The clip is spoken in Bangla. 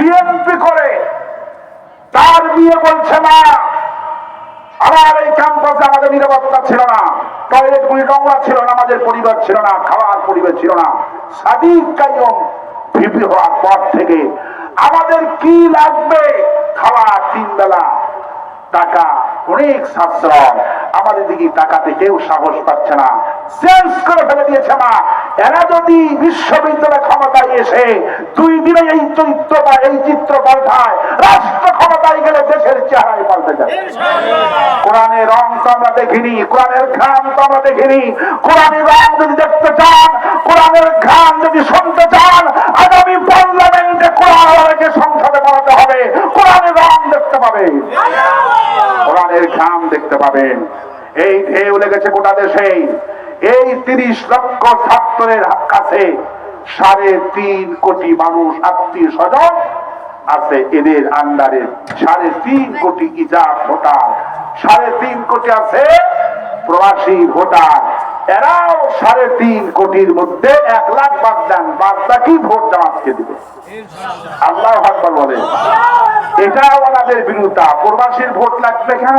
বিএনপি করে, তার বিয়ে বলছে না। আমার এই ক্যাম্পাসে আমাদের নিরাপত্তা ছিল না টয়লেট গুলি নোংরা ছিল না, আমাদের পরিবার ছিল না, খাওয়ার পরিবার ছিল না। সাদিক কাইম ভিপি হওয়ার পর থেকে আমাদের কি লাগবে? খাওয়া তিন বেলা টাকা, অনেক সাশ্রয়। আমাদের দিকে টাকাতে কেউ সাহস পাচ্ছে না। চেঞ্জ করে ফেলে দিয়েছে মা। এরা যদি বিশ্ববিদ্যালয় ক্ষমতায় এসে দিনে এই চরিত্র বা এই চিত্র পাল্টায় রাষ্ট্র ক্ষমতায় গেলে দেশের চেহারায় পাল্টে যাবে কোরআনের রং তো আমরা দেখিনি কোরআনের ঘ্রাণ তো আমরা দেখিনি। কোরআনের রং যদি দেখতে চান কোরআনের ঘ্রাণ যদি শুনতে চান আগামী পার্লামেন্টে কোরআনকে সংসদে বানাতে হবে। কোরআনের রং দেখতে পাবে কোরআনের ঘ্রাণ দেখতে পাবেন। এই ঢেউ লেগেছে গোটা দেশে। এই তিরিশ লক্ষ ছাত্রের কাছে সাড়ে তিন কোটি মানুষ আত্মীয় স্বজন আছে এদের আন্ডারে। সাড়ে তিন কোটি ইজাব ভোটার। সাড়ে তিন কোটি আছে প্রবাসী ভোটার। এরাও সাড়ে তিন কোটির মধ্যে এক লাখ বাদ দেন, বাদ ভোট জামাতকে দিবে। আল্লাহ বলে। এটা ওনাদের বিরুদ্ধা প্রবাসীর ভোট লাগবে কেন?